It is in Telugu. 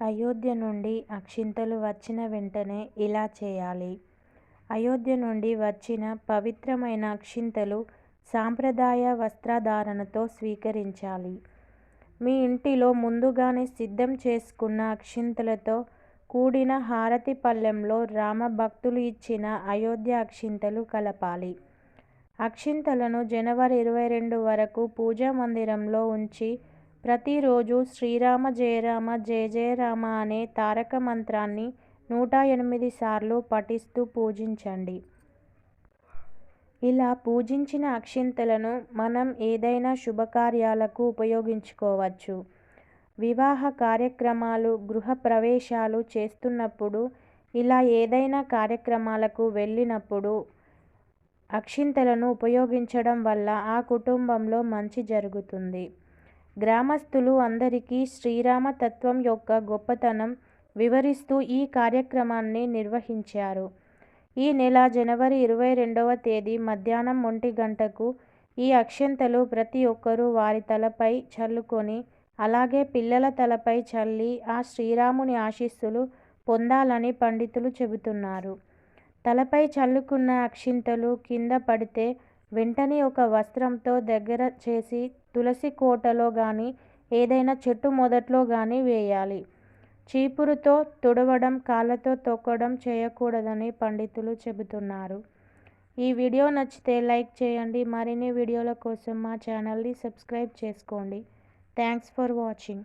అయోధ్య నుండి అక్షింతలు వచ్చిన వెంటనే ఇలా చేయాలి. అయోధ్య నుండి వచ్చిన పవిత్రమైన అక్షింతలు సాంప్రదాయ వస్త్రధారణతో స్వీకరించాలి. మీ ఇంటిలో ముందుగానే సిద్ధం చేసుకున్న అక్షింతలతో కూడిన హారతి పల్లెంలో రామభక్తులు ఇచ్చిన అయోధ్య అక్షింతలు కలపాలి. అక్షింతలను జనవరి ఇరవై రెండు వరకు పూజా మందిరంలో ఉంచి ప్రతిరోజు శ్రీరామ జయరామ జయజయరామ అనే తారక మంత్రాన్ని నూట ఎనిమిది సార్లు పఠిస్తూ పూజించండి. ఇలా పూజించిన అక్షింతలను మనం ఏదైనా శుభకార్యాలకు ఉపయోగించుకోవచ్చు. వివాహ కార్యక్రమాలు, గృహ ప్రవేశాలు చేస్తున్నప్పుడు, ఇలా ఏదైనా కార్యక్రమాలకు వెళ్ళినప్పుడు అక్షింతలను ఉపయోగించడం వల్ల ఆ కుటుంబంలో మంచి జరుగుతుంది. గ్రామస్థులు అందరికీ శ్రీరామ తత్వం యొక్క గొప్పతనం వివరిస్తూ ఈ కార్యక్రమాన్ని నిర్వహించారు. ఈ నెల జనవరి ఇరవై రెండవ తేదీ మధ్యాహ్నం ఒంటి గంటకు ఈ అక్షంతలు ప్రతి ఒక్కరూ వారి తలపై చల్లుకొని, అలాగే పిల్లల తలపై చల్లి ఆ శ్రీరాముని ఆశీస్సులు పొందాలని పండితులు చెబుతున్నారు. తలపై చల్లుకున్న అక్షింతలు కింద పడితే వెంటనే ఒక వస్త్రంతో దగ్గర చేసి తులసి కోటలో కానీ ఏదైనా చెట్టు మొదట్లో కానీ వేయాలి. చీపురుతో తుడవడం, కాళ్ళతో తొక్కడం చేయకూడదని పండితులు చెబుతున్నారు. ఈ వీడియో నచ్చితే లైక్ చేయండి. మరిన్ని వీడియోల కోసం మా ఛానల్ని సబ్స్క్రైబ్ చేసుకోండి. Thanks for watching